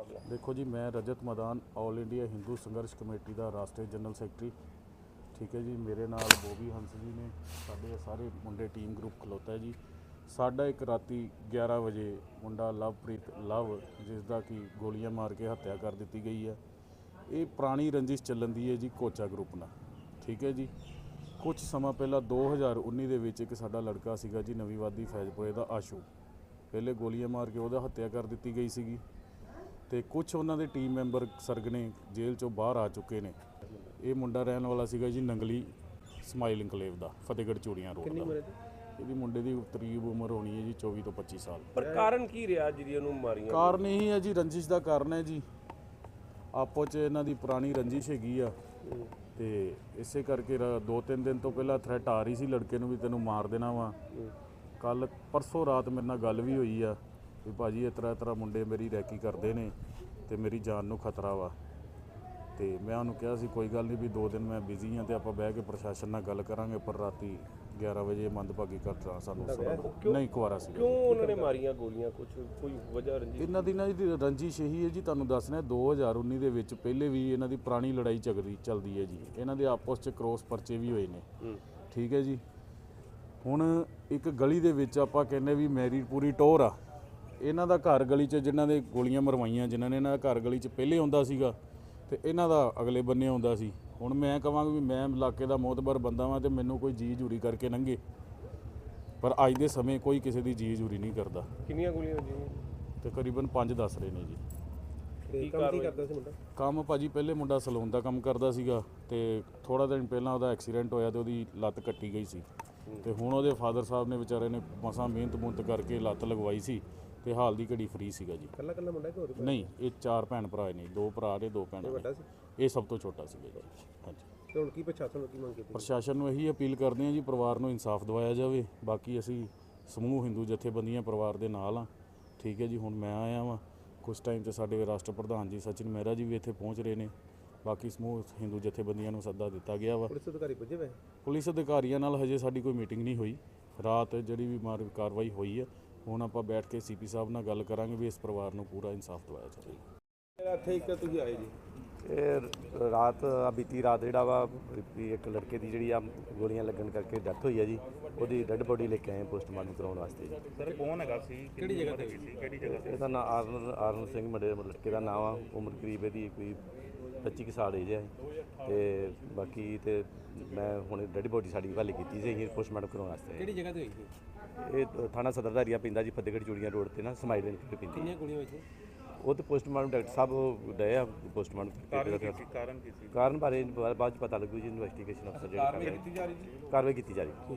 ਮੁਕਾਬਲਾ ਦੇਖੋ ਜੀ, ਮੈਂ Rajat Madan all India Hindu Sangharsh committee ਦਾ ਰਾਸ਼ਟਰੀ ਜਨਰਲ ਸੈਕਟਰੀ ਠੀਕ ਹੈ ਜੀ, ਮੇਰੇ ਨਾਲ ਬੋਬੀ ਹੰਸ ਜੀ ਨੇ, ਸਾਡੇ ਸਾਰੇ ਮੁੰਡੇ ਟੀਮ ਗਰੁੱਪ ਖਲੋਤਾ ਹੈ ਜੀ। ਸਾਡਾ ਇੱਕ ਰਾਤੀ 11 ਵਜੇ ਮੁੰਡਾ ਲਵਪ੍ਰੀਤ ਲਵ ਜਿਸ ਦਾ ਕਿ ਗੋਲੀਆਂ ਮਾਰ ਕੇ ਹੱਤਿਆ ਕਰ ਦਿੱਤੀ ਗਈ ਹੈ। ਇਹ ਪੁਰਾਣੀ ਰੰਜਿਸ਼ ਚੱਲਣ ਦੀ ਹੈ ਜੀ, ਕੋਚਾ ਗਰੁੱਪ ਨਾਲ। ਠੀਕ ਹੈ ਜੀ ਕੁਝ ਸਮਾਂ ਪਹਿਲਾਂ 2019 ਦੇ ਵਿੱਚ ਇੱਕ ਸਾਡਾ ਲੜਕਾ ਸੀਗਾ ਜੀ ਨਵੀਂ ਵਾਦੀ ਫੈਜ਼ਪੁਰੇ ਦਾ ਆਸ਼ੂ। ਪਹਿਲੇ ਗੋਲੀਆਂ ਮਾਰ ਕੇ ਉਹਦਾ ਹੱਤਿਆ ਕਰ ਦਿੱਤੀ ਗਈ ਸੀਗੀ। ਤੇ ਕੁਝ ਉਹਨਾਂ ਦੇ ਟੀਮ ਮੈਂਬਰ ਸਰਗਨੇ ਜੇਲ੍ਹ ਚੋਂ ਬਾਹਰ ਆ ਚੁੱਕੇ ਨੇ ਇਹ ਮੁੰਡਾ ਰਹਿਣ ਵਾਲਾ ਸੀਗਾ ਜੀ ਨੰਗਲੀ ਸਮਾਈਲ ਇਨਕਲੇਵ ਦਾ ਫਤਿਹਗੜ੍ਹ ਚੂੜੀਆਂ ਰੋਡ ਕਿੰਨੀ ਦਾ ਉਮਰ ਹੈ ਇਹਦੀ? ਇਹਦੀ ਮੁੰਡੇ ਦੀ ਕਰੀਬ ਉਮਰ ਹੋਣੀ ਹੈ ਜੀ 24 ਤੋਂ 25 ਸਾਲ ਪਰ ਕਾਰਨ ਕੀ ਰਿਹਾ ਜਿਹਦੀ ਉਹਨੂੰ ਮਾਰੀਆਂ ਕਾਰਨ ਇਹੀ ਹੈ ਜੀ ਰੰਜਿਸ਼ ਦਾ ਕਾਰਨ ਹੈ ਜੀ ਆਪੋ ਚ ਇਹਨਾਂ ਦੀ ਪੁਰਾਣੀ ਰੰਜਿਸ਼ ਹੈਗੀ ਆ। ਤੇ ਇਸੇ ਕਰਕੇ ਰ- ਦੋ ਤਿੰਨ ਦਿਨ ਤੋਂ ਪਹਿਲਾਂ ਥ੍ਰੈਟ ਆ ਰਹੀ ਸੀ ਲੜਕੇ ਨੂੰ ਵੀ ਤੈਨੂੰ ਮਾਰ ਦੇਣਾ ਵਾ। ਕੱਲ ਪਰਸੋਂ ਰਾਤ ਮੇਰੇ ਨਾਲ ਗੱਲ ਵੀ ਹੋਈ ਆ ਵੀ ਭਾਜੀ ਇਸ ਤਰ੍ਹਾਂ ਇਸ ਤਰ੍ਹਾਂ ਮੁੰਡੇ ਮੇਰੀ ਰੈਕੀ ਕਰਦੇ ਨੇ ਤੇ ਮੇਰੀ ਜਾਨ ਨੂੰ ਖਤਰਾ ਵਾ। ਤੇ ਮੈਂ ਉਹਨੂੰ ਕਿਹਾ ਸੀ ਕੋਈ ਗੱਲ ਨਹੀਂ ਵੀ ਦੋ ਦਿਨ ਮੈਂ ਬਿਜ਼ੀ ਹਾਂ ਤੇ ਆਪਾਂ ਬਹਿ ਕੇ ਪ੍ਰਸ਼ਾਸਨ ਨਾਲ ਗੱਲ ਕਰਾਂਗੇ ਪਰ ਰਾਤੀ 11 ਵਜੇ ਮੰਦਭਾਗੀ ਘਟਨਾ ਸਾਨੂੰ ਸੁਣਨ ਨਹੀਂ ਕੁਆਰਾ ਸੀ। ਕਿਉਂ ਉਹਨਾਂ ਨੇ ਮਾਰੀਆਂ ਗੋਲੀਆਂ? ਕੁਝ ਕੋਈ ਵਜ੍ਹਾ ਰੰਜੀ ਇਹਨਾਂ ਦੀ ਨਾ ਜੀ ਰੰਜਿਸ਼ ਇਹੀ ਹੈ ਜੀ ਤੁਹਾਨੂੰ ਦੱਸਣਾ 2019 ਦੇ ਵਿੱਚ ਪਹਿਲੇ ਵੀ ਇਹਨਾਂ ਦੀ ਪੁਰਾਣੀ ਲੜਾਈ ਝਗੜੀ ਚੱਲਦੀ ਹੈ ਜੀ। ਇਹਨਾਂ ਦੇ ਆਪਸ 'ਚ ਕ੍ਰੋਸ ਪਰਚੇ ਵੀ ਹੋਏ ਨੇ। ਠੀਕ ਹੈ ਜੀ। ਹੁਣ ਇੱਕ ਗਲੀ ਦੇ ਵਿੱਚ ਆਪਾਂ ਕਹਿੰਦੇ ਵੀ ਮੈਰੀ ਪੂਰੀ ਟੋਰ ਆ। ਇਹਨਾਂ ਦਾ ਘਰ ਗਲੀ 'ਚ ਜਿਨ੍ਹਾਂ ਦੇ ਗੋਲੀਆਂ ਮਰਵਾਈਆਂ ਜਿਨ੍ਹਾਂ ਨੇ ਇਹਨਾਂ ਦਾ ਘਰ ਗਲੀ 'ਚ ਪਹਿਲੇ ਆਉਂਦਾ ਸੀਗਾ ਤੇ ਇਹਨਾਂ ਦਾ ਅਗਲੇ ਬੰਨੇ ਆਉਂਦਾ ਸੀ। ਹੁਣ ਮੈਂ ਕਹਾਂਗਾ ਵੀ ਮੈਂ ਇਲਾਕੇ ਦਾ ਮੋਤਬਰ ਬੰਦਾ ਵਾਂ ਤੇ ਮੈਨੂੰ ਕੋਈ ਜੀ ਜੂਰੀ ਕਰਕੇ ਲੰਘੇ ਪਰ ਅੱਜ ਦੇ ਸਮੇਂ ਕੋਈ ਕਿਸੇ ਦੀ ਜੀ ਜੂਰੀ ਨਹੀਂ ਕਰਦਾ। ਕਿੰਨੀਆਂ ਗੋਲੀਆਂ ਵੱਜੀਆਂ? ਤਕਰੀਬਨ 5 ਦੱਸ ਰਹੇ ਨੇ ਜੀ। ਕੀ ਕੰਮ ਕੀ ਕਰਦਾ ਸੀ ਮੁੰਡਾ? ਕੰਮ ਭਾਜੀ ਪਹਿਲੇ ਮੁੰਡਾ ਸਲੂਨ ਦਾ ਕੰਮ ਕਰਦਾ ਸੀਗਾ ਤੇ ਥੋੜਾ ਦਿਨ ਪਹਿਲਾਂ ਉਹਦਾ ਐਕਸੀਡੈਂਟ ਹੋਇਆ ਤੇ ਉਹਦੀ ਲੱਤ ਕੱਟੀ ਗਈ ਸੀ। ਤੇ ਹੁਣ ਉਹਦੇ ਫਾਦਰ ਸਾਹਿਬ ਨੇ ਵਿਚਾਰੇ ਨੇ ਮਸਾਂ ਮਿਹਨਤ ਮੁੰਤ ਕਰਕੇ ਲੱਤ ਲਗਵਾਈ ਸੀ। ਤੇ ਹਾਲ ਦੀ ਘੜੀ ਫ੍ਰੀ ਸੀਗਾ ਜੀ। ਕੱਲਾ ਕੱਲਾ ਮੁੰਡਾ ਕਿ ਹੋਰ ਨਹੀਂ ਇਹ ਚਾਰ ਭੈਣ ਭਰਾ ਨੇ ਦੋ ਭਰਾ ਨੇ ਦੋ ਭੈਣਾਂ ਨੇ। ਵੱਡਾ ਸੀ? ਇਹ ਸਭ ਤੋਂ ਛੋਟਾ ਸੀਗਾ ਜੀ। ਹਾਂਜੀ। ਤੇ ਹੁਣ ਕੀ ਪ੍ਰਸ਼ਾਸਨ ਨੂੰ ਕੀ ਮੰਗ ਕੀਤੀ ਪ੍ਰਸ਼ਾਸਨ ਨੂੰ ਇਹੀ ਅਪੀਲ ਕਰਦੇ ਹਾਂ ਜੀ ਪਰਿਵਾਰ ਨੂੰ ਇਨਸਾਫ ਦਿਵਾਇਆ ਜਾਵੇ। ਬਾਕੀ ਅਸੀਂ ਸਮੂਹ ਹਿੰਦੂ ਜਥੇਬੰਦੀਆਂ ਪਰਿਵਾਰ ਦੇ ਨਾਲ ਆ ਠੀਕ ਹੈ ਜੀ ਹੁਣ ਮੈਂ ਆਇਆ ਵਾਂ। ਕੁਝ ਟਾਈਮ 'ਚ ਸਾਡੇ ਰਾਸ਼ਟਰ ਪ੍ਰਧਾਨ ਜੀ ਸਚਿਨ ਮਹਿਰਾ ਜੀ ਵੀ ਇੱਥੇ ਪਹੁੰਚ ਰਹੇ ਨੇ। ਬਾਕੀ ਸਮੂਹ ਹਿੰਦੂ ਜਥੇਬੰਦੀਆਂ ਨੂੰ ਸੱਦਾ ਦਿੱਤਾ ਗਿਆ ਵਾ। ਪੁਲਿਸ ਅਧਿਕਾਰੀ ਪੁੱਜੇ ਵੇ ਪੁਲਿਸ ਅਧਿਕਾਰੀਆਂ ਨਾਲ ਹਜੇ ਸਾਡੀ ਕੋਈ ਮੀਟਿੰਗ ਨਹੀਂ ਹੋਈ। ਰਾਤ ਜਿਹੜੀ ਵੀ ਮਾਰ ਕਾਰਵਾਈ ਹੋਈ ਹੈ ਹੁਣ ਆਪਾਂ ਬੈਠ ਕੇ ਸੀਪੀ ਸਾਹਿਬ ਨਾਲ ਗੱਲ ਕਰਾਂਗੇ ਵੀ ਇਸ ਪਰਿਵਾਰ ਨੂੰ ਪੂਰਾ ਇਨਸਾਫ ਦਿਵਾਇਆ ਜਾਵੇ। ਇੱਥੇ ਇੱਕ ਤੁਸੀਂ ਆਏ ਜੀ। ਇਹ ਰਾਤ ਆ ਬੀਤੀ ਰਾਤ ਜਿਹੜਾ ਵਾ ਵੀ ਇੱਕ ਲੜਕੇ ਦੀ ਜਿਹੜੀ ਆ ਗੋਲੀਆਂ ਲੱਗਣ ਕਰਕੇ ਡੈਥ ਹੋਈ ਆ ਜੀ ਉਹਦੀ ਡੈੱਡ ਬੋਡੀ ਲੈ ਕੇ ਆਏ ਪੋਸਟਮਾਰਟਮ ਕਰਾਉਣ ਵਾਸਤੇ। ਜੀ ਸਰ ਕੌਣ ਹੈਗਾ ਸੀ? ਕਿਹੜੀ ਜਗ੍ਹਾ ਤੇ? ਸੀ ਕਿਹੜੀ ਜਗ੍ਹਾ ਤੇ? ਇਹਦਾ ਨਾਂ ਆਰਨ ਆਰਨ ਸਿੰਘ ਮੁੰਡੇ ਲੜਕੇ ਦਾ ਨਾਮ ਆ ਉਮਰ ਕਰੀਬ ਇਹਦੀ ਕੋਈ 25 ਕੁ ਸਾਲ ਏਜ ਹੈ ਤੇ ਬਾਕੀ ਤੇ ਮੈਂ ਹੁਣ ਡੈੱਡ ਬੋਡੀ ਸਾਡੀ ਹਵਾਲੇ ਕੀਤੀ ਸੀ ਅਸੀਂ ਪੋਸਟਮਾਰਟਮ ਕਰਾਉਣ ਵਾਸਤੇ। ਕਿਹੜੀ ਜਗ੍ਹਾ ਤੇ ਹੋਈ ਸੀ? ਇਹ ਥਾਣਾ ਸਦਰ ਦਾ ਏਰੀਆ ਪੈਂਦਾ ਜੀ ਫਤਿਹਗੜ੍ਹ ਚੂੜੀਆਂ ਰੋਡ ਤੇ ਨਾ ਸਮਾਈਲ ਨਿਕਲ ਪੈਂਦੀ ਕਿੰਨੀਆਂ ਗੋਲੀਆਂ ਵਿੱਚ ਉਹ ਤੇ ਪੋਸਟਮਾਰਟਮ ਡਾਕਟਰ ਸਾਹਿਬ ਡਏ ਆ ਪੋਸਟਮਾਰਟਮ ਕਾਰਨ ਕੀ ਸੀ? ਕਾਰਨ ਕੀ ਸੀ? ਕਾਰਨ ਬਾਰੇ ਬਾਅਦ ਚ ਪਤਾ ਲੱਗੂ ਜੀ ਇਨਵੈਸਟੀਗੇਸ਼ਨ ਅਫਸਰ ਜਿਹੜੇ ਕਾਰਵਾਈ ਕੀਤੀ ਜਾ ਰਹੀ ਕਾਰਵਾਈ ਕੀਤੀ ਜਾ ਰਹੀ।